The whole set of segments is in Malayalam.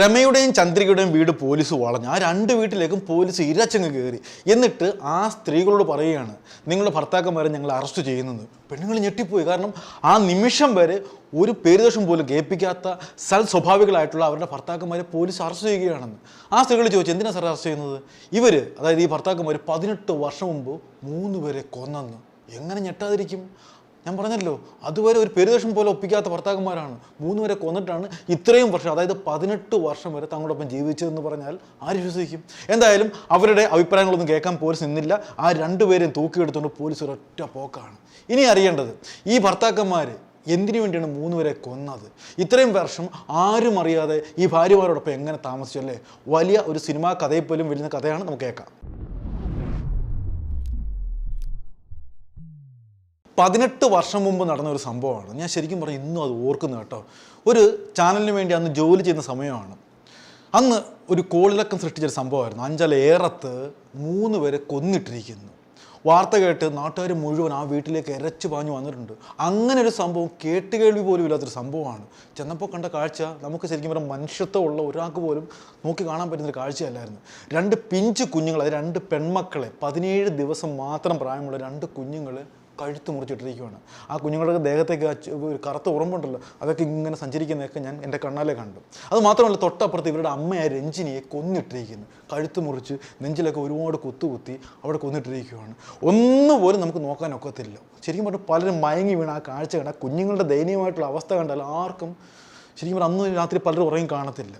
രമയുടെയും ചന്ദ്രികയുടെയും വീട് പോലീസ് വളഞ്ഞ്. ആ രണ്ട് വീട്ടിലേക്കും പോലീസ് ഇരച്ചങ്ങ് കയറി എന്നിട്ട് ആ സ്ത്രീകളോട് പറയുകയാണ് നിങ്ങളുടെ ഭർത്താക്കന്മാരെ ഞങ്ങൾ അറസ്റ്റ് ചെയ്യുന്നത്. പെണ്ണുങ്ങൾ ഞെട്ടിപ്പോയി. കാരണം ആ നിമിഷം വരെ ഒരു പേരുദോഷം പോലും കേൾപ്പിക്കാത്ത സൽ സ്വഭാവികളായിട്ടുള്ള അവരുടെ ഭർത്താക്കന്മാരെ പോലീസ് അറസ്റ്റ് ചെയ്യുകയാണെന്ന്. ആ സ്ത്രീകൾ ചോദിച്ചു എന്തിനാണ് സാർ അറസ്റ്റ് ചെയ്യുന്നത്? ഇവർ അതായത് ഈ ഭർത്താക്കന്മാർ പതിനെട്ട് വർഷം മുമ്പ് മൂന്ന് പേരെ കൊന്നെന്ന്. എങ്ങനെ ഞെട്ടാതിരിക്കും? ഞാൻ പറഞ്ഞല്ലോ അതുവരെ ഒരു പെരുദോഷം പോലെ ഒപ്പിക്കാത്ത ഭർത്താക്കന്മാരാണ്. മൂന്ന് വരെ കൊന്നിട്ടാണ് ഇത്രയും വർഷം അതായത് പതിനെട്ട് വർഷം വരെ തങ്ങളോടൊപ്പം ജീവിച്ചതെന്ന് പറഞ്ഞാൽ ആര് വിശ്വസിക്കും? എന്തായാലും അവരുടെ അഭിപ്രായങ്ങളൊന്നും കേൾക്കാൻ പോലീസ് നിന്നില്ല. ആ രണ്ടുപേരെയും തൂക്കിയെടുത്തുകൊണ്ട് പോലീസ് ഒരൊറ്റ പോക്കാണ്. ഇനി അറിയേണ്ടത് ഈ ഭർത്താക്കന്മാർ എന്തിനു വേണ്ടിയാണ് മൂന്ന് പേരെ കൊന്നത്? ഇത്രയും വർഷം ആരും അറിയാതെ ഈ ഭാര്യമാരോടൊപ്പം എങ്ങനെ താമസിച്ചു അല്ലേ? വലിയ ഒരു സിനിമാ കഥയെ പോലും വരുന്ന കഥയാണ് നമുക്ക് കേൾക്കാം. പതിനെട്ട് വർഷം മുമ്പ് നടന്ന ഒരു സംഭവമാണ്. ഞാൻ ശരിക്കും പറഞ്ഞു ഇന്നും അത് ഓർക്കുന്നു കേട്ടോ. ഒരു ചാനലിന് വേണ്ടി അന്ന് ജോലി ചെയ്യുന്ന സമയമാണ്. അന്ന് ഒരു കോളിളക്കം സൃഷ്ടിച്ചൊരു സംഭവമായിരുന്നു. അഞ്ചല ഏറത്ത് മൂന്ന് പേരെ കൊന്നിട്ടിരിക്കുന്നു. വാർത്ത കേട്ട് നാട്ടുകാർ മുഴുവൻ ആ വീട്ടിലേക്ക് ഇരച്ചു പാഞ്ഞു വന്നിട്ടുണ്ട്. അങ്ങനെ ഒരു സംഭവം കേട്ടുകേൾവി പോലും ഇല്ലാത്തൊരു സംഭവമാണ്. ചെന്നപ്പോൾ കണ്ട കാഴ്ച നമുക്ക് ശരിക്കും പറഞ്ഞാൽ മനുഷ്യത്വമുള്ള ഒരാൾക്ക് പോലും നോക്കി കാണാൻ പറ്റുന്നൊരു കാഴ്ചയല്ലായിരുന്നു. രണ്ട് പിഞ്ച് കുഞ്ഞുങ്ങൾ രണ്ട് പെൺമക്കളെ പതിനേഴ് ദിവസം മാത്രം പ്രായമുള്ള രണ്ട് കുഞ്ഞുങ്ങൾ കഴുത്ത് മുറിച്ചിട്ടിരിക്കുകയാണ് ആ കുഞ്ഞുങ്ങളുടെ ദേഹത്തേക്ക് ഒരു കറുത്ത ഉറമ്പുണ്ടല്ലോ അതൊക്കെ ഇങ്ങനെ സഞ്ചരിക്കുന്നതൊക്കെ ഞാൻ എന്റെ കണ്ണാലെ കണ്ടു. അത് മാത്രമല്ല തൊട്ടപ്പുറത്ത് ഇവരുടെ അമ്മയായ രഞ്ജിനിയെ കൊന്നിട്ടിരിക്കുന്നു. കഴുത്ത് മുറിച്ച് നെഞ്ചിലൊക്കെ ഒരുപാട് കുത്തുകുത്തി അവിടെ കൊന്നിട്ടിരിക്കുകയാണ് ഒന്നുപോലും നമുക്ക് നോക്കാനൊക്കത്തില്ല ശരിക്കും പറഞ്ഞാൽ പലരും മയങ്ങി വീണ ആ കാഴ്ച കണ്ട കുഞ്ഞുങ്ങളുടെ ദയനീയമായിട്ടുള്ള അവസ്ഥ കണ്ടാൽ ആർക്കും ശരിക്കും പറഞ്ഞാൽ അന്ന് രാത്രി പലരും ഉറങ്ങി കാണത്തില്ല.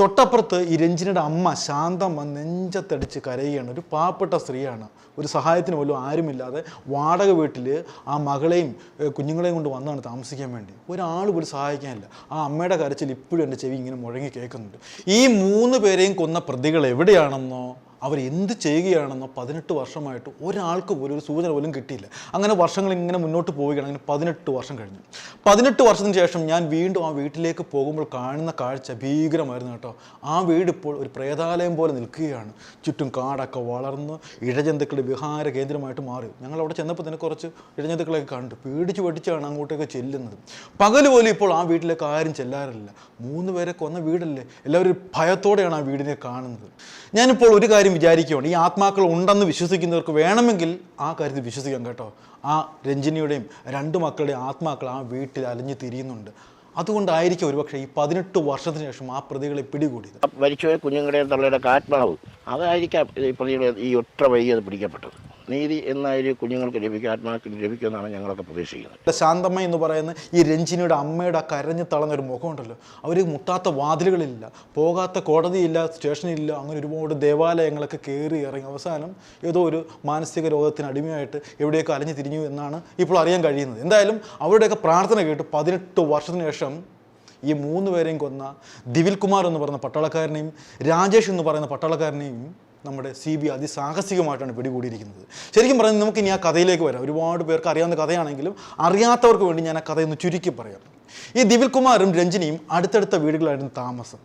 തൊട്ടപ്പുറത്ത് ഈ രഞ്ജിനിയുടെ അമ്മ ശാന്തമ്മ നെഞ്ചത്തടിച്ച് കരയുകയാണ്. ഒരു പാവപ്പെട്ട സ്ത്രീയാണ്. ഒരു സഹായത്തിന് പോലും ആരുമില്ലാതെ വാടക വീട്ടിൽ ആ മകളെയും കുഞ്ഞുങ്ങളെയും കൊണ്ട് വന്നാണ് താമസിക്കാൻ വേണ്ടി. ഒരാൾ പോലും സഹായിക്കാനില്ല. ആ അമ്മയുടെ കരച്ചിൽ ഇപ്പോഴും എന്റെ ചെവി ഇങ്ങനെ മുഴങ്ങി കേൾക്കുന്നുണ്ട്. ഈ മൂന്ന് പേരെയും കൊന്ന പ്രതികൾ എവിടെയാണെന്നോ അവർ എന്ത് ചെയ്യുകയാണെന്നോ പതിനെട്ട് വർഷമായിട്ട് ഒരാൾക്ക് പോലും ഒരു സൂചന പോലും കിട്ടിയില്ല. അങ്ങനെ വർഷങ്ങൾ ഇങ്ങനെ മുന്നോട്ട് പോവുകയാണ്. അങ്ങനെ പതിനെട്ട് വർഷം കഴിഞ്ഞു. പതിനെട്ട് വർഷത്തിന് ശേഷം ഞാൻ വീണ്ടും ആ വീട്ടിലേക്ക് പോകുമ്പോൾ കാണുന്ന കാഴ്ച ഭീകരമായിരുന്നു കേട്ടോ. ആ വീട് ഇപ്പോൾ ഒരു പ്രേതാലയം പോലെ നിൽക്കുകയാണ്. ചുറ്റും കാടൊക്കെ വളർന്ന് ഇഴജന്തുക്കളുടെ വിഹാര കേന്ദ്രമായിട്ട് മാറി. ഞങ്ങൾ അവിടെ ചെന്നപ്പോൾ തന്നെ കുറച്ച് ഇഴജന്തുക്കളൊക്കെ കണ്ടു. പേടിച്ച് പഠിച്ചാണ് അങ്ങോട്ടേക്ക് ചെല്ലുന്നത്. പകൽ പോലും ഇപ്പോൾ ആ വീട്ടിലേക്ക് ആരും ചെല്ലാറില്ല. മൂന്ന് പേരെ കൊന്ന വീടല്ലേ? എല്ലാവരും ഭയത്തോടെയാണ് ആ വീടിനെ കാണുന്നത്. ഞാനിപ്പോൾ ഒരു കാര്യം വിചാരിക്കുകയാണ്. ഈ ആത്മാക്കൾ ഉണ്ടെന്ന് വിശ്വസിക്കുന്നവർക്ക് വേണമെങ്കിൽ ആ കാര്യത്തിൽ വിശ്വസിക്കാം കേട്ടോ. ആ രഞ്ജിനിയുടെയും രണ്ട് മക്കളുടെയും ആത്മാക്കൾ ആ വീട്ടിൽ അലഞ്ഞു തിരിയുന്നുണ്ട്. അതുകൊണ്ടായിരിക്കും ഒരുപക്ഷെ ഈ പതിനെട്ട് വർഷത്തിന് ശേഷം ആ പ്രതികളെ പിടികൂടിയത്. മരിച്ചുപോയ കുഞ്ഞുങ്ങളുടെയും തള്ളയുടെ ആത്മാവ് അതായിരിക്കാം ഈ പ്രതികളെ ഈ ഒറ്റ വൈകി അത് പിടിക്കപ്പെട്ടത്. നീതി എന്നായാലും കുഞ്ഞുങ്ങൾക്ക് ലഭിക്കും ആത്മാക്കൾക്ക് ലഭിക്കുമെന്നാണ് ഞങ്ങളൊക്കെ പ്രതീക്ഷിക്കുന്നത്. ശാന്തമ്മ എന്ന് പറയുന്ന ഈ രഞ്ജിനിയുടെ അമ്മയുടെ കരഞ്ഞു തളർന്ന ഒരു മുഖമുണ്ടല്ലോ. അവർ മുട്ടാത്ത വാതിലുകളില്ല പോകാത്ത കോടതിയില്ല സ്റ്റേഷനില്ല അങ്ങനെ ഒരുപാട് ദേവാലയങ്ങളൊക്കെ കയറി ഇറങ്ങി. അവസാനം ഏതോ ഒരു മാനസിക രോഗത്തിന് അടിമയായിട്ട് എവിടെയൊക്കെ അലഞ്ഞു തിരിഞ്ഞു എന്നാണ് ഇപ്പോൾ അറിയാൻ കഴിയുന്നത്. എന്തായാലും അവരുടെയൊക്കെ പ്രാർത്ഥന കേട്ട് പതിനെട്ട് വർഷത്തിന് ശേഷം ഈ മൂന്ന് പേരെയും കൊന്ന ദിവിൽ കുമാർ എന്ന് പറയുന്ന പട്ടാളക്കാരനെയും രാജേഷ് എന്ന് പറയുന്ന പട്ടാളക്കാരനെയും നമ്മുടെ സി ബി അതിസാഹസികമായിട്ടാണ് പിടികൂടിയിരിക്കുന്നത്. ശരിക്കും പറഞ്ഞാൽ നമുക്ക് ഇനി ആ കഥയിലേക്ക് വരാം. ഒരുപാട് പേർക്ക് അറിയാവുന്ന കഥയാണെങ്കിലും അറിയാത്തവർക്ക് വേണ്ടി ഞാൻ ആ കഥയൊന്ന് ചുരുക്കി പറയാം. ഈ ദിവിൽ കുമാറും രഞ്ജിനിയും അടുത്തടുത്ത വീടുകളായിരുന്നു താമസം.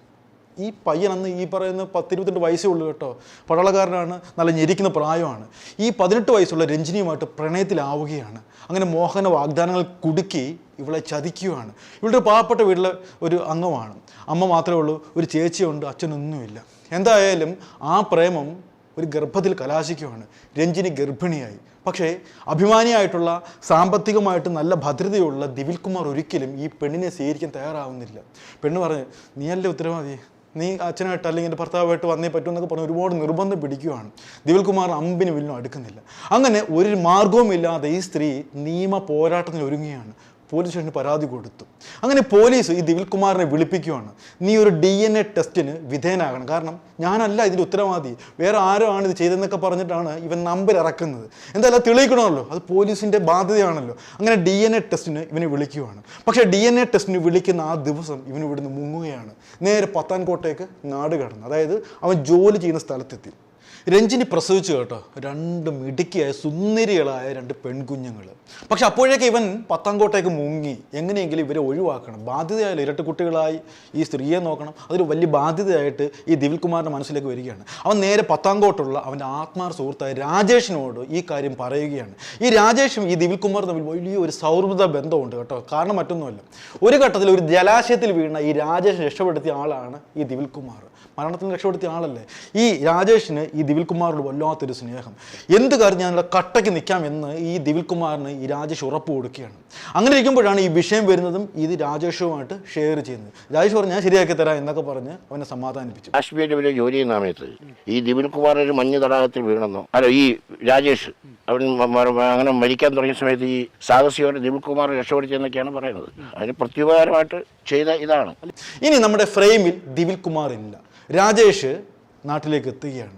ഈ പയ്യൻ അന്ന് ഈ പറയുന്ന പത്തിരുപത്തെട്ട് വയസ്സേ ഉള്ളൂ കേട്ടോ. പടളക്കാരനാണ് നല്ല ഞെരിക്കുന്ന പ്രായമാണ്. ഈ പതിനെട്ട് വയസ്സുള്ള രഞ്ജിനിയുമായിട്ട് പ്രണയത്തിലാവുകയാണ്. അങ്ങനെ മോഹന വാഗ്ദാനങ്ങൾ കുടുക്കി ഇവളെ ചതിക്കുകയാണ്. ഇവളുടെ പാവപ്പെട്ട വീട്ടിലെ ഒരു അംഗമാണ്. അമ്മ മാത്രമേ ഉള്ളൂ ഒരു ചേച്ചിയുണ്ട് അച്ഛനൊന്നുമില്ല. എന്തായാലും ആ പ്രേമം ഒരു ഗർഭത്തിൽ കലാശിക്കുകയാണ്. രഞ്ജിനി ഗർഭിണിയായി. പക്ഷേ അഭിമാനിയായിട്ടുള്ള സാമ്പത്തികമായിട്ട് നല്ല ഭദ്രതയുള്ള ദിവിൽ കുമാർ ഒരിക്കലും ഈ പെണ്ണിനെ സ്വീകരിക്കാൻ തയ്യാറാവുന്നില്ല. പെണ്ണ് പറഞ്ഞ് നീയല്ലേ ഉത്തരവാദി? നീ അച്ഛനായിട്ട് അല്ലെങ്കിൽ എന്റെ ഭർത്താവായിട്ട് വന്നേ പറ്റൂ എന്നൊക്കെ പറഞ്ഞ് ഒരുപാട് നിർബന്ധം പിടിക്കുകയാണ് ദിവിൽ കുമാർ അമ്പിന് വില്ലും അടുക്കുന്നില്ല. അങ്ങനെ ഒരു മാർഗവുമില്ലാതെ ഈ സ്ത്രീ നിയമ പോരാട്ടത്തിന് ഒരുങ്ങുകയാണ് പോലീസ് സ്റ്റേഷന് പരാതി കൊടുത്തു. അങ്ങനെ പോലീസ് ഈ ദിവിൽ കുമാറിനെ വിളിപ്പിക്കുകയാണ് നീ ഒരു ഡി എൻ എ ടെസ്റ്റിന് വിധേയനാകണം. കാരണം ഞാനല്ല ഇതിന്റെ ഉത്തരവാദി. വേറെ ആരോ ആണ് ഇത് ചെയ്തതെന്നൊക്കെ പറഞ്ഞിട്ടാണ് ഇവൻ നമ്പർ ഇറക്കുന്നത്. എന്തായാലും തെളിയിക്കണമല്ലോ. അത് പോലീസിന്റെ ബാധ്യതയാണല്ലോ. അങ്ങനെ ഡി എൻ എ ടെസ്റ്റിന് ഇവനെ വിളിക്കുകയാണ് പക്ഷേ ഡി എൻ എ ടെസ്റ്റിന് വിളിക്കുന്ന ആ ദിവസം ഇവൻ ഇവിടുന്ന് മുങ്ങുകയാണ്. നേരെ പത്താൻകോട്ടേക്ക് നാട് കടന്നു. അതായത് അവൻ ജോലി ചെയ്യുന്ന സ്ഥലത്തെത്തി. രഞ്ജിനി പ്രസവിച്ചു കേട്ടോ. രണ്ട് മിടുക്കിയായ സുന്ദരികളായ രണ്ട് പെൺകുഞ്ഞുങ്ങൾ പക്ഷെ അപ്പോഴേക്ക് ഇവൻ പത്താംകോട്ടേക്ക് മുങ്ങി. എങ്ങനെയെങ്കിലും ഇവരെ ഒഴിവാക്കണം. ബാധ്യതയായാലും ഇരട്ട കുട്ടികളായി ഈ സ്ത്രീയെ നോക്കണം. അതൊരു വലിയ ബാധ്യതയായിട്ട് ഈ ദിവിൽ കുമാറിന്റെ മനസ്സിലേക്ക് വരികയാണ്. അവൻ നേരെ പത്താംകോട്ടുള്ള അവന്റെ ആത്മാർ സുഹൃത്തായ രാജേഷിനോട് ഈ കാര്യം പറയുകയാണ്. ഈ രാജേഷും ഈ ദിവിൽ കുമാറും തമ്മിൽ വലിയ ഒരു സൗഹൃദ ബന്ധമുണ്ട് കേട്ടോ. കാരണം മറ്റൊന്നുമല്ല. ഒരു ഘട്ടത്തിൽ ഒരു ജലാശയത്തിൽ വീണ ഈ രാജേഷ് രക്ഷപ്പെടുത്തിയ ആളാണ് ഈ ദിവിൽകുമാർ. മരണത്തിൽ രക്ഷപ്പെടുത്തിയ ആളല്ലേ? ഈ രാജേഷിന് ഈ ദിവിൽ കുമാറിനോട് വല്ലാത്തൊരു സ്നേഹം. എന്ത് കാര്യം ഞാൻ കട്ടയ്ക്ക് നിൽക്കാം എന്ന് ഈ ദിവിൽ കുമാറിന് ഈ രാജേഷ് ഉറപ്പ് കൊടുക്കുകയാണ്. അങ്ങനെ ഇരിക്കുമ്പോഴാണ് ഈ വിഷയം വരുന്നതും ഇത് രാജേഷുമായിട്ട് ഷെയർ ചെയ്യുന്നത്. രാജേഷ് പറഞ്ഞു ഞാൻ ശരിയാക്കി തരാം എന്നൊക്കെ പറഞ്ഞ് അവനെ സമാധാനിപ്പിച്ചു. കാശ്മീരിന്റെ ഇവർ ജോലി ചെയ്യുന്ന സമയത്ത് ഈ ദിവിൽകുമാർ ഒരു മഞ്ഞ തടാകത്തിൽ വീണെന്നോ? അല്ല ഈ രാജേഷ് അവൻ അങ്ങനെ മരിക്കാൻ തുടങ്ങിയ സമയത്ത് ഈ സാഹസികമായിട്ട് ദിവിൽകുമാർ രക്ഷപ്പെടുത്തിയെന്നൊക്കെയാണ് പറയുന്നത്. അതിന് പ്രത്യുപകാരമായിട്ട് ചെയ്ത ഇതാണ്. ഇനി നമ്മുടെ ഫ്രെയിമിൽ ദിവിൽ കുമാർ ഇല്ല. രാജേഷ് നാട്ടിലേക്ക് എത്തുകയാണ്.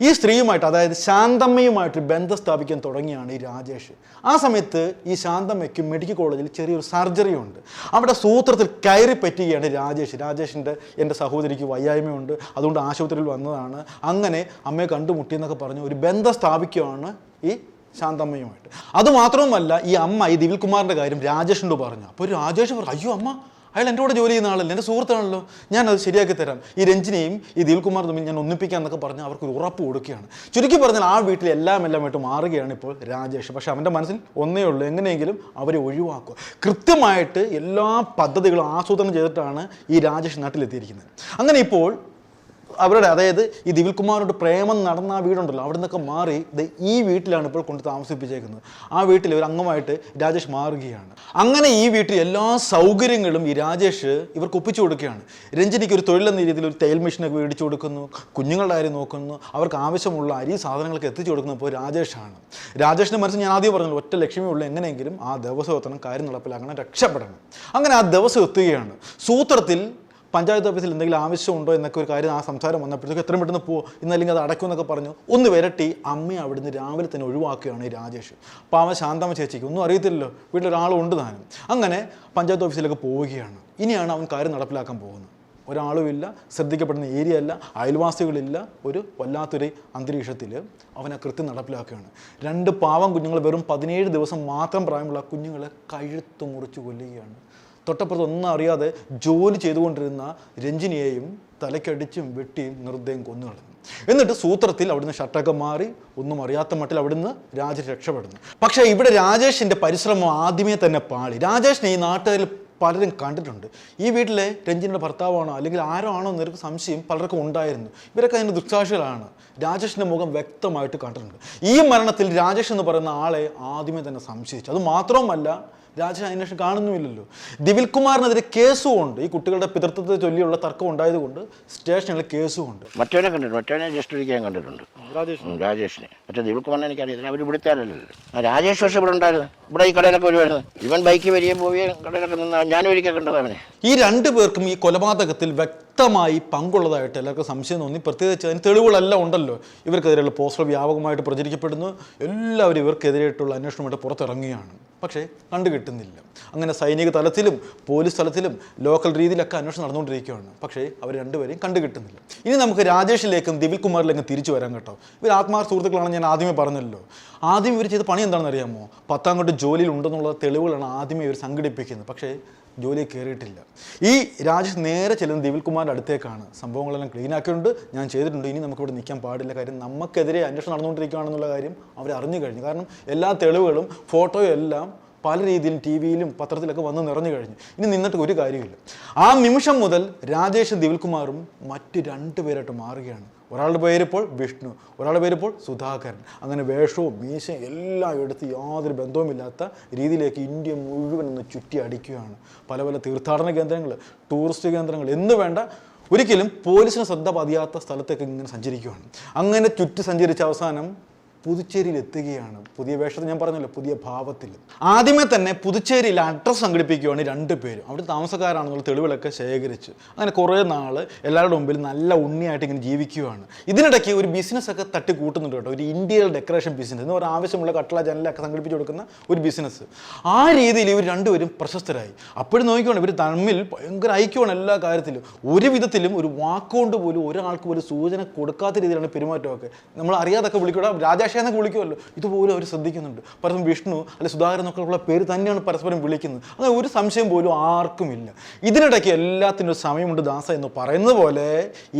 ഈ സ്ത്രീയുമായിട്ട് അതായത് ശാന്തമ്മയുമായിട്ട് ബന്ധം സ്ഥാപിക്കാൻ തുടങ്ങിയാണ് ഈ രാജേഷ്. ആ സമയത്ത് ഈ ശാന്തമ്മയ്ക്ക് മെഡിക്കൽ കോളേജിൽ ചെറിയൊരു സർജറി ഉണ്ട്. അവിടെ സൂത്രത്തിൽ കയറി പറ്റുകയാണ് രാജേഷ്. രാജേഷിന്റെ എന്റെ സഹോദരിക്ക് വയ്യായ്മയുണ്ട്. അതുകൊണ്ട് ആശുപത്രിയിൽ വന്നതാണ്. അങ്ങനെ അമ്മയെ കണ്ടുമുട്ടിയെന്നൊക്കെ പറഞ്ഞ് ഒരു ബന്ധം സ്ഥാപിക്കുകയാണ് ഈ ശാന്തമ്മയുമായിട്ട്. അതുമാത്രവുമല്ല ഈ അമ്മ ഈ ദിവിൽ കുമാറിന്റെ കാര്യം രാജേഷിനോട് പറഞ്ഞു. അപ്പോൾ രാജേഷ് പറഞ്ഞു അയ്യോ അമ്മ അയാൾ എന്റെ കൂടെ ജോലി ചെയ്യുന്ന ആളല്ലേ? എന്റെ സുഹൃത്താണല്ലോ. ഞാൻ അത് ശരിയാക്കി തരാം. ഈ രഞ്ജിനെയും ഈ ദിൽകുമാർ തമ്മിൽ ഞാൻ ഒന്നിപ്പിക്കാം എന്നൊക്കെ പറഞ്ഞ് അവർക്ക് ഒരു ഉറപ്പ് കൊടുക്കുകയാണ്. ചുരുക്കി പറഞ്ഞാൽ ആ വീട്ടിൽ എല്ലാം എല്ലാം ആയിട്ട് മാറുകയാണ് ഇപ്പോൾ രാജേഷ്. പക്ഷേ അവന്റെ മനസ്സിൽ ഒന്നേ ഉള്ളൂ. എങ്ങനെയെങ്കിലും അവരെ ഒഴിവാക്കുക. കൃത്യമായിട്ട് എല്ലാ പദ്ധതികളും ആസൂത്രണം ചെയ്തിട്ടാണ് ഈ രാജേഷ് നാട്ടിലെത്തിയിരിക്കുന്നത്. അങ്ങനെ ഇപ്പോൾ അവരുടെ അതായത് ഈ ദിവിൽ കുമാറിനോട് പ്രേമം നടന്ന ആ വീടുണ്ടല്ലോ അവിടെ നിന്നൊക്കെ മാറി ഈ വീട്ടിലാണ് ഇപ്പോൾ കൊണ്ട് താമസിപ്പിച്ചേക്കുന്നത്. ആ വീട്ടിൽ ഒരു അംഗമായിട്ട് രാജേഷ് മാറുകയാണ്. അങ്ങനെ ഈ വീട്ടിൽ എല്ലാ സൗകര്യങ്ങളും ഈ രാജേഷ് ഇവർക്ക് ഒപ്പിച്ചു കൊടുക്കുകയാണ്. രഞ്ജനിക്ക് ഒരു തൊഴിലെന്ന രീതിയിൽ ഒരു തേൽ മെഷീനൊക്കെ മേടിച്ചു കൊടുക്കുന്നു കുഞ്ഞുങ്ങളുടെ കാര്യം നോക്കുന്നു അവർക്ക് ആവശ്യമുള്ള അരി സാധനങ്ങളൊക്കെ എത്തിച്ചു കൊടുക്കുന്നത് ഇപ്പോൾ രാജേഷാണ്. രാജേഷിന്റെ മനസ്സിൽ ഞാൻ ആദ്യം പറഞ്ഞു ഒറ്റ ലക്ഷ്യമേ ഉള്ളൂ എങ്ങനെയെങ്കിലും ആ ദിവസം എത്തണം കാര്യം നടപ്പിലാക്കണം രക്ഷപ്പെടണം. അങ്ങനെ ആ ദിവസം എത്തുകയാണ്. സൂത്രത്തിൽ പഞ്ചായത്ത് ഓഫീസിൽ എന്തെങ്കിലും ആവശ്യമുണ്ടോ എന്നൊക്കെ ഒരു കാര്യം ആ സംസാരം വന്നപ്പോഴത്തേക്ക് എത്രയും പെട്ടെന്ന് പോ ഇന്നല്ലെങ്കിൽ അത് അടയ്ക്കും എന്നൊക്കെ പറഞ്ഞു. ഒന്ന് വരട്ടി അമ്മയെ അവിടുന്ന് രാവിലെ തന്നെ ഒഴിവാക്കുകയാണ് ഈ രാജേഷ്. അവൻ ശാന്തമ്മ ചേച്ചിക്ക് ഒന്നും അറിയത്തില്ലല്ലോ. വീട്ടിലൊരാളുണ്ട് താനും. അങ്ങനെ പഞ്ചായത്ത് ഓഫീസിലേക്ക് പോവുകയാണ്. ഇനിയാണ് അവൻ കാര്യം നടപ്പിലാക്കാൻ പോകുന്നത്. ഒരാളുമില്ല ശ്രദ്ധിക്കപ്പെടുന്ന ഏരിയ അല്ല അയൽവാസികളില്ല ഒരു വല്ലാത്തൊരു അന്തരീക്ഷത്തിൽ അവനെ കൃത്യം നടപ്പിലാക്കുകയാണ്. രണ്ട് പാവം കുഞ്ഞുങ്ങൾ വെറും പതിനേഴ് ദിവസം മാത്രം പ്രായമുള്ള കുഞ്ഞുങ്ങളെ കഴുത്ത് മുറിച്ച് കൊല്ലുകയാണ്. തൊട്ടപ്പുറത്ത് ഒന്നും അറിയാതെ ജോലി ചെയ്തുകൊണ്ടിരുന്ന രഞ്ജിനിയെയും തലക്കടിച്ചും വെട്ടിയും നിർദ്ദയം കൊന്നു കളഞ്ഞു. എന്നിട്ട് സൂത്രത്തിൽ അവിടുന്ന് ഷർട്ടൊക്കെ മാറി ഒന്നും അറിയാത്ത മട്ടിൽ അവിടുന്ന് രാജേഷ് രക്ഷപ്പെടുന്നു. പക്ഷേ ഇവിടെ രാജേഷിന്റെ പരിശ്രമം ആദ്യമേ തന്നെ പാളി. രാജേഷിനെ ഈ നാട്ടുകാരിൽ പലരും കണ്ടിട്ടുണ്ട്. ഈ വീട്ടിലെ രഞ്ജിനിയുടെ ഭർത്താവാണോ അല്ലെങ്കിൽ ആരോ ആണോ എന്നൊരു സംശയം പലർക്കും ഉണ്ടായിരുന്നു. ഇവരൊക്കെ അതിന്റെ ദുഃസാക്ഷികളാണ് രാജേഷിന്റെ മുഖം വ്യക്തമായിട്ട് കണ്ടിട്ടുണ്ട്. ഈ മരണത്തിൽ രാജേഷ് എന്ന് പറയുന്ന ആളെ ആദ്യമേ തന്നെ സംശയിച്ചു. അത് മാത്രവുമല്ല രാജേഷ് അതിനുശേഷം കാണുന്നുമില്ലല്ലോ. ദിവിൽ കുമാറിനെതിരെ കേസും ഉണ്ട് ഈ കുട്ടികളുടെ പിതൃത്വത്തെ ചൊല്ലിയുള്ള തർക്കം ഉണ്ടായതുകൊണ്ട് സ്റ്റേഷനിൽ കേസും ഉണ്ട് മറ്റവനെ കണ്ടിട്ടുണ്ട്. മറ്റവനെ ജസ്റ്റ് ഒരിക്കൽ കണ്ടിട്ടുണ്ട്. രാജേഷിനെ. മറ്റേ ദിവിൽകുമാറിനെ എനിക്കറിയത്തില്ല അവർ ഇവിടുത്തെ ആ രാജേഷ് പക്ഷേ ഇവിടെ ഉണ്ടായിരുന്നു. ഇവിടെ ഈ കടയിലൊക്കെ വരുമായിരുന്നു ഇവൻ ബൈക്ക് വരികയും പോവുകയും കടയിലൊക്കെ നിന്ന് ഞാനും ഒരിക്കൽ കണ്ടത് അവനെ. ഈ രണ്ടു പേർക്കും ഈ കൊലപാതകത്തിൽ വ്യക്തമായി പങ്കുള്ളതായിട്ട് എല്ലാവർക്കും സംശയം തോന്നി. പ്രത്യേകിച്ച് അതിന് തെളിവുകളെല്ലാം ഉണ്ടല്ലോ. ഇവർക്കെതിരെയുള്ള പോസ്റ്റർ വ്യാപകമായിട്ട് പ്രചരിക്കപ്പെടുന്നു. എല്ലാവരും ഇവർക്കെതിരായിട്ടുള്ള അന്വേഷണമായിട്ട് പുറത്തിറങ്ങുകയാണ്. പക്ഷേ കണ്ടു കിട്ടുന്നില്ല അങ്ങനെ സൈനിക തലത്തിലും പോലീസ് തലത്തിലും ലോക്കൽ രീതിയിലൊക്കെ അന്വേഷണം നടന്നുകൊണ്ടിരിക്കുകയാണ്. പക്ഷേ അവർ രണ്ടുപേരെയും കണ്ടു കിട്ടുന്നില്ല ഇനി നമുക്ക് രാജേഷിലേക്കും ദിവിൽ കുമാറിലേക്കും തിരിച്ചു വരാൻ കേട്ടോ. ഇവർ ആത്മാർ സുഹൃത്തുക്കളാണ് ഞാൻ ആദ്യമേ പറഞ്ഞല്ലോ. ആദ്യം ഇവർ ചെയ്ത പണി എന്താണെന്ന് അറിയാമോ പത്താം കൊണ്ട് ജോലിയിൽ ഉണ്ടെന്നുള്ള തെളിവുകളാണ് ആദ്യമേ ഇവർ സംഘടിപ്പിക്കുന്നത്. പക്ഷേ ജോലിയിൽ കയറിയിട്ടില്ല. ഈ രാജേഷ് നേരെ ചെല്ലുന്ന ദിവിൽ കുമാറിന്റെ അടുത്തേക്കാണ്. സംഭവങ്ങളെല്ലാം ക്ലീൻ ആക്കിയിട്ടുണ്ട്. ഞാൻ ചെയ്തിട്ടുണ്ട്. ഇനി നമുക്കിവിടെ നിൽക്കാൻ പാടില്ല. കാര്യം നമുക്കെതിരെ അന്വേഷണം നടന്നുകൊണ്ടിരിക്കുകയാണെന്നുള്ള കാര്യം അവർ അറിഞ്ഞു കഴിഞ്ഞു. കാരണം എല്ലാ തെളിവുകളും ഫോട്ടോയും എല്ലാം പല രീതിയിലും ടി വിയിലും പത്രത്തിലൊക്കെ വന്ന് നിറഞ്ഞു കഴിഞ്ഞു. ഇനി നിന്നിട്ട് ഒരു കാര്യമില്ല ആ നിമിഷം മുതൽ രാജേഷ് ദിവിൽകുമാറും മറ്റ് രണ്ടുപേരായിട്ട് മാറുകയാണ്. ഒരാളുടെ പേരിപ്പോൾ വിഷ്ണു ഒരാളുടെ പേരിപ്പോൾ സുധാകരൻ. അങ്ങനെ വേഷവും മീശയും എല്ലാം എടുത്ത് യാതൊരു ബന്ധവുമില്ലാത്ത രീതിയിലേക്ക് ഇന്ത്യ മുഴുവൻ ഒന്ന് ചുറ്റി അടിക്കുകയാണ്. പല പല തീർത്ഥാടന കേന്ദ്രങ്ങൾ ടൂറിസ്റ്റ് കേന്ദ്രങ്ങൾ എന്ന് വേണ്ട ഒരിക്കലും പോലീസിന് ശ്രദ്ധ പതിയാത്ത സ്ഥലത്തേക്ക് ഇങ്ങനെ സഞ്ചരിക്കുകയാണ്. അങ്ങനെ ചുറ്റി സഞ്ചരിച്ച അവസാനം പുതുച്ചേരിയിൽ എത്തുകയാണ് പുതിയ വേഷത്തിൽ ഞാൻ പറഞ്ഞല്ലോ പുതിയ ഭാവത്തിൽ. ആദ്യമേ തന്നെ പുതുച്ചേരിയിൽ അഡ്രസ്സ് സംഘടിപ്പിക്കുകയാണ് രണ്ട് പേരും. അവിടെ താമസക്കാരാണെന്നുള്ള തെളിവുകളൊക്കെ ശേഖരിച്ച്. അങ്ങനെ കുറേ നാൾ എല്ലാവരുടെ മുമ്പിൽ നല്ല ഉണ്ണിയായിട്ട് ഇങ്ങനെ ജീവിക്കുകയാണ് ഇതിനിടയ്ക്ക് ഒരു ബിസിനസ്സൊക്കെ തട്ടി കൂട്ടുന്നുണ്ട് കേട്ടോ. ഒരു ഇന്ത്യയിൽ ഡെക്കറേഷൻ ബിസിനസ് എന്ന് പറഞ്ഞാൽ ആവശ്യമുള്ള കട്ടള ജനലൊക്കെ സംഘടിപ്പിച്ച് കൊടുക്കുന്ന ഒരു ബിസിനസ് ആ രീതിയിൽ ഇവർ രണ്ടുപേരും പ്രശസ്തരായി. അപ്പോഴും നോക്കിക്കോണം ഇവർ തമ്മിൽ ഭയങ്കര ഐക്യമാണ് എല്ലാ കാര്യത്തിലും. ഒരു വിധത്തിലും ഒരു വാക്കുകൊണ്ട് പോലും ഒരാൾക്ക് പോലും സൂചന കൊടുക്കാത്ത രീതിയിലാണ് പെരുമാറ്റമൊക്കെ. നമ്മൾ അറിയാതൊക്കെ വിളിക്കൂടാ രാജാഷേന്നൊക്കെ വിളിക്കുമല്ലോ. ഇതുപോലും അവർ ശ്രദ്ധിക്കുന്നുണ്ട്. പരസ്പരം വിഷ്ണു അല്ലെ സുധാകരൻ എന്നൊക്കെ ഉള്ള പേര് തന്നെയാണ് പരസ്പരം വിളിക്കുന്നത്. അങ്ങനെ ഒരു സംശയം പോലും ആർക്കുമില്ല. ഇതിനിടയ്ക്ക് എല്ലാത്തിനും ഒരു സമയമുണ്ട് ദാസ എന്ന് പറയുന്നത് പോലെ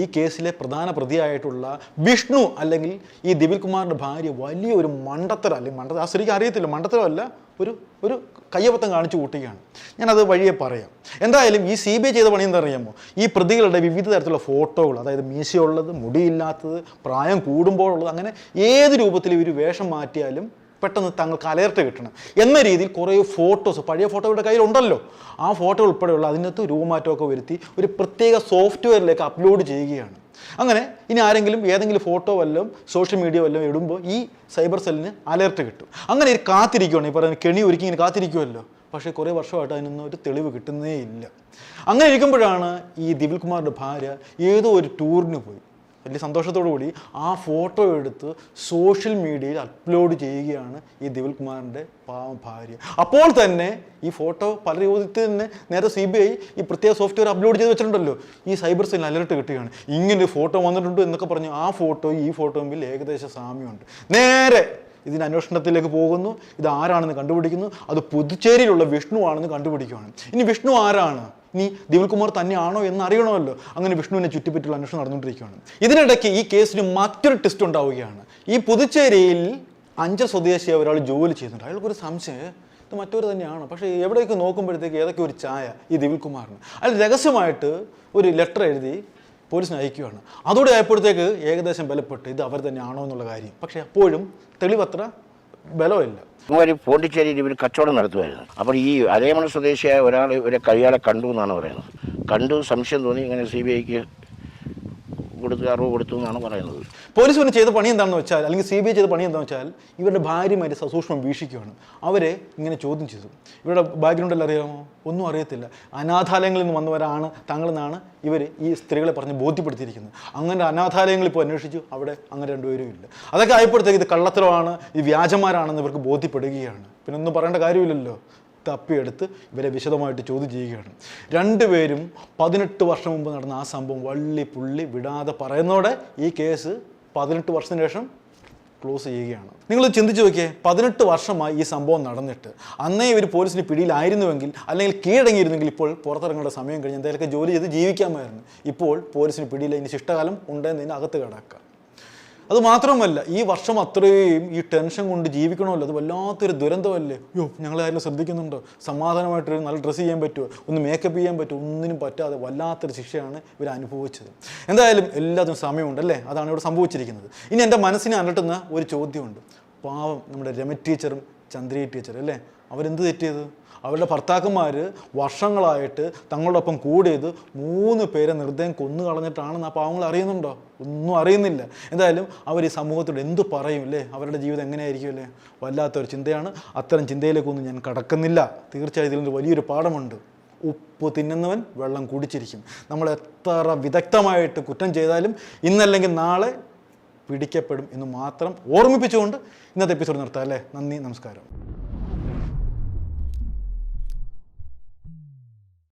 ഈ കേസിലെ പ്രധാന പ്രതിയായിട്ടുള്ള വിഷ്ണു അല്ലെങ്കിൽ ഈ ദിവിൽ കുമാറിന്റെ ഭാര്യ വലിയൊരു മണ്ടത്തരം അല്ലെങ്കിൽ മണ്ടത്തരം ആ ശരിക്കും അറിയത്തില്ല മണ്ടത്തരമല്ല ഒരു ഒരു കയ്യബദ്ധം കാണിച്ചു കൂട്ടുകയാണ്. ഞാനത് വഴിയെ പറയാം. എന്തായാലും ഈ സി ബി ഐ ചെയ്ത പണി എന്താ അറിയാമോ ഈ പ്രതികളുടെ വിവിധ തരത്തിലുള്ള ഫോട്ടോകൾ അതായത് മീശയുള്ളത് മുടിയില്ലാത്തത് പ്രായം കൂടുമ്പോഴുള്ളത് അങ്ങനെ ഏത് രൂപത്തിൽ ഇവർ വേഷം മാറ്റിയാലും പെട്ടെന്ന് തങ്ങൾക്ക് അലേർട്ട് കിട്ടണം. എന്ന രീതിയിൽ കുറേ ഫോട്ടോസ് പഴയ ഫോട്ടോയുടെ കയ്യിലുണ്ടല്ലോ. ആ ഫോട്ടോ ഉൾപ്പെടെയുള്ള അതിനകത്ത് രൂപമാറ്റമൊക്കെ വരുത്തി ഒരു പ്രത്യേക സോഫ്റ്റ്വെയറിലേക്ക് അപ്ലോഡ് ചെയ്യുകയാണ്. അങ്ങനെ ഇനി ആരെങ്കിലും ഏതെങ്കിലും ഫോട്ടോ വല്ലതും സോഷ്യൽ മീഡിയ വല്ലതും ഇടുമ്പോൾ ഈ സൈബർ സെല്ലിന് അലേർട്ട് കിട്ടും. അങ്ങനെ ഒരു കാത്തിരിക്കുകയാണ് ഈ പറയുന്ന കെണി ഒരുക്കി ഇങ്ങനെ കാത്തിരിക്കുമല്ലോ പക്ഷേ കുറേ വർഷമായിട്ട് അതിനൊന്നും ഒരു തെളിവ് കിട്ടുന്നേ ഇല്ല. അങ്ങനെ ഇരിക്കുമ്പോഴാണ് ഈ ദിവിൽ കുമാറിന്റെ ഭാര്യ ഏതോ ഒരു ടൂറിന് പോയി. വലിയ സന്തോഷത്തോടു കൂടി ആ ഫോട്ടോ എടുത്ത് സോഷ്യൽ മീഡിയയിൽ അപ്ലോഡ് ചെയ്യുകയാണ് ഈ ദിവിൽ കുമാറിന്റെ പാവം ഭാര്യ. അപ്പോൾ തന്നെ ഈ ഫോട്ടോ പല രൂപത്തിൽ തന്നെ നേരെ സി ബി ഐ ഈ പ്രത്യേക സോഫ്റ്റ്വെയർ അപ്ലോഡ് ചെയ്ത് വെച്ചിട്ടുണ്ടല്ലോ. ഈ സൈബർ സെല്ലിൽ അലർട്ട് കിട്ടുകയാണ്. ഇങ്ങനെ ഫോട്ടോ വന്നിട്ടുണ്ട് എന്നൊക്കെ പറഞ്ഞ് ആ ഫോട്ടോ ഈ ഫോട്ടോ തമ്മിൽ ഏകദേശം സാമ്യമുണ്ട്. നേരെ ഇതിന് അന്വേഷണത്തിലേക്ക് പോകുന്നു. ഇത് ആരാണെന്ന് കണ്ടുപിടിക്കുന്നു. അത് പുതുച്ചേരിയിലുള്ള വിഷ്ണു ആണെന്ന് കണ്ടുപിടിക്കുകയാണ് ഇനി വിഷ്ണു ആരാണ്? ഇനി ദേവൽകുമാർ തന്നെയാണോ എന്ന് അറിയണമല്ലോ. അങ്ങനെ വിഷ്ണുവിനെ ചുറ്റിപ്പറ്റിയുള്ള അന്വേഷണം നടന്നുകൊണ്ടിരിക്കുകയാണ്. ഇതിനിടയ്ക്ക് ഈ കേസിന് മറ്റൊരു ടെസ്റ്റ് ഉണ്ടാവുകയാണ്. ഈ പുതുച്ചേരിയിൽ അഞ്ചൽ സ്വദേശിയായ ഒരാൾ ജോലി ചെയ്യുന്നുണ്ട്. അയാൾക്കൊരു സംശയം ഇത് മറ്റൊരു തന്നെയാണ്? പക്ഷേ എവിടെയൊക്കെ നോക്കുമ്പോഴത്തേക്ക് ഏതൊക്കെ ഒരു ചായ ഈ ദിവിൽ കുമാറിന് അയാൾ രഹസ്യമായിട്ട് ഒരു ലെറ്റർ എഴുതി പോലീസിന് അയക്കുകയാണ്. അതോടെ ആയപ്പോഴത്തേക്ക് ഏകദേശം ബലപ്പെട്ട് ഇത് അവർ തന്നെയാണോ എന്നുള്ള കാര്യം. പക്ഷേ അപ്പോഴും തെളിവത്ര ബലമില്ല. ഒരു പോണ്ടിച്ചേരിയിൽ ഇവർ കച്ചവടം നടത്തുമായിരുന്നു. അപ്പോൾ ഈ അരയമണ സ്വദേശിയായ ഒരാൾ ഇവരെ കഴിയാളെ കണ്ടു എന്നാണ് പറയുന്നത്. കണ്ടു സംശയം തോന്നി ഇങ്ങനെ സി ബി ഐക്ക് കൊടുത്ത് അറിവ് കൊടുത്തു എന്നാണ് പറയുന്നത്. പോലീസ് പിന്നെ ചെയ്ത പണി എന്താണെന്ന് വെച്ചാൽ അല്ലെങ്കിൽ സി ബി ഐ ചെയ്ത പണി എന്താണെന്ന് വെച്ചാൽ ഇവരുടെ ഭാര്യമാരെ സസൂക്ഷ്മം വീക്ഷിക്കുകയാണ്. അവരെ ഇങ്ങനെ ചോദ്യം ചെയ്തു. ഇവരുടെ ബാക്ക്ഗ്രൗണ്ട് എല്ലാം അറിയാമോ? ഒന്നും അറിയത്തില്ല. അനാഥാലയങ്ങളിൽ നിന്ന് വന്നവരാണ് തങ്ങളെന്നാണ് ഇവർ ഈ സ്ത്രീകളെ പറഞ്ഞ് ബോധ്യപ്പെടുത്തിയിരിക്കുന്നത്. അങ്ങനെ അനാഥാലയങ്ങൾ ഇപ്പോൾ അന്വേഷിച്ചു. അവിടെ അങ്ങനെ രണ്ടുപേരും ഇല്ല. അതൊക്കെ ആയപ്പോഴത്തേക്ക് ഇത് കള്ളത്തരമാണ് ഈ വ്യാജന്മാരാണെന്ന് ഇവർക്ക് ബോധ്യപ്പെടുകയാണ്. പിന്നെ ഒന്നും പറയേണ്ട കാര്യമില്ലല്ലോ. തപ്പിയെടുത്ത് ഇവരെ വിശദമായിട്ട് ചോദ്യം ചെയ്യുകയാണ്. രണ്ടുപേരും പതിനെട്ട് വർഷം മുമ്പ് നടന്ന ആ സംഭവം വള്ളി പുള്ളി വിടാതെ പറയുന്നതോടെ ഈ കേസ് പതിനെട്ട് വർഷത്തിന് ശേഷം ക്ലോസ് ചെയ്യുകയാണ്. നിങ്ങൾ ചിന്തിച്ച് നോക്കിയേ പതിനെട്ട് വർഷമായി ഈ സംഭവം നടന്നിട്ട്. അന്നേ ഇവർ പോലീസിന് പിടിയിലായിരുന്നുവെങ്കിൽ അല്ലെങ്കിൽ കീഴടങ്ങിയിരുന്നെങ്കിൽ ഇപ്പോൾ പുറത്തിറങ്ങേണ്ട സമയം കഴിഞ്ഞ് എന്തെങ്കിലുമൊക്കെ ജോലി ചെയ്ത് ജീവിക്കാമായിരുന്നു. ഇപ്പോൾ പോലീസിന് പിടിയിൽ ഇനി ശിഷ്ടകാലം ഉണ്ടെന്നതിന് അകത്ത് കിടക്കാം അത് മാത്രമല്ല ഈ വർഷം അത്രയും ഈ ടെൻഷൻ കൊണ്ട് ജീവിക്കണമല്ലോ അത് വല്ലാത്തൊരു ദുരന്തമല്ലേ? അയ്യോ ആരെങ്കിലും ശ്രദ്ധിക്കുന്നുണ്ടോ? സമാധാനമായിട്ട് നല്ല ഡ്രസ്സ് ചെയ്യാൻ പറ്റുമോ ഒന്ന് മേക്കപ്പ് ചെയ്യാൻ പറ്റുമോ ഒന്നിനും പറ്റാതെ വല്ലാത്തൊരു ശിക്ഷയാണ് ഇവർ അനുഭവിച്ചത്. എന്തായാലും എല്ലാത്തിനും സമയമുണ്ട് അല്ലേ? അതാണ് ഇവിടെ സംഭവിച്ചിരിക്കുന്നത്. ഇനി എന്റെ മനസ്സിനെ അലട്ടുന്ന ഒരു ചോദ്യമുണ്ട്. പാവം നമ്മുടെ രമ ടീച്ചറും ചന്ദ്രി ടീച്ചറും അല്ലേ? അവരെന്ത് തെറ്റിയത്? അവരുടെ ഭർത്താക്കന്മാർ വർഷങ്ങളായിട്ട് തങ്ങളോടൊപ്പം കൂടിയത് മൂന്ന് പേരെ നിർദ്ദയം കൊന്നു കളഞ്ഞിട്ടാണെന്ന് ആ പാവങ്ങൾ അറിയുന്നുണ്ടോ? ഒന്നും അറിയുന്നില്ല. എന്തായാലും അവർ ഈ സമൂഹത്തോട് എന്തു പറയും അല്ലേ? അവരുടെ ജീവിതം എങ്ങനെയായിരിക്കും അല്ലേ? വല്ലാത്തൊരു ചിന്തയാണ്. അത്തരം ചിന്തയിലേക്കൊന്നും ഞാൻ കടക്കുന്നില്ല. തീർച്ചയായും ഇതിലൊരു വലിയൊരു പാഠമുണ്ട്. ഉപ്പ് തിന്നുന്നവൻ വെള്ളം കുടിച്ചിരിക്കും. നമ്മൾ എത്ര വിദഗ്ധമായിട്ട് കുറ്റം ചെയ്താലും ഇന്നല്ലെങ്കിൽ നാളെ പിടിക്കപ്പെടും എന്ന് മാത്രം ഓർമ്മിപ്പിച്ചുകൊണ്ട് ഇന്നത്തെ എപ്പിസോഡ് നിർത്താം അല്ലേ? നന്ദി നമസ്കാരം.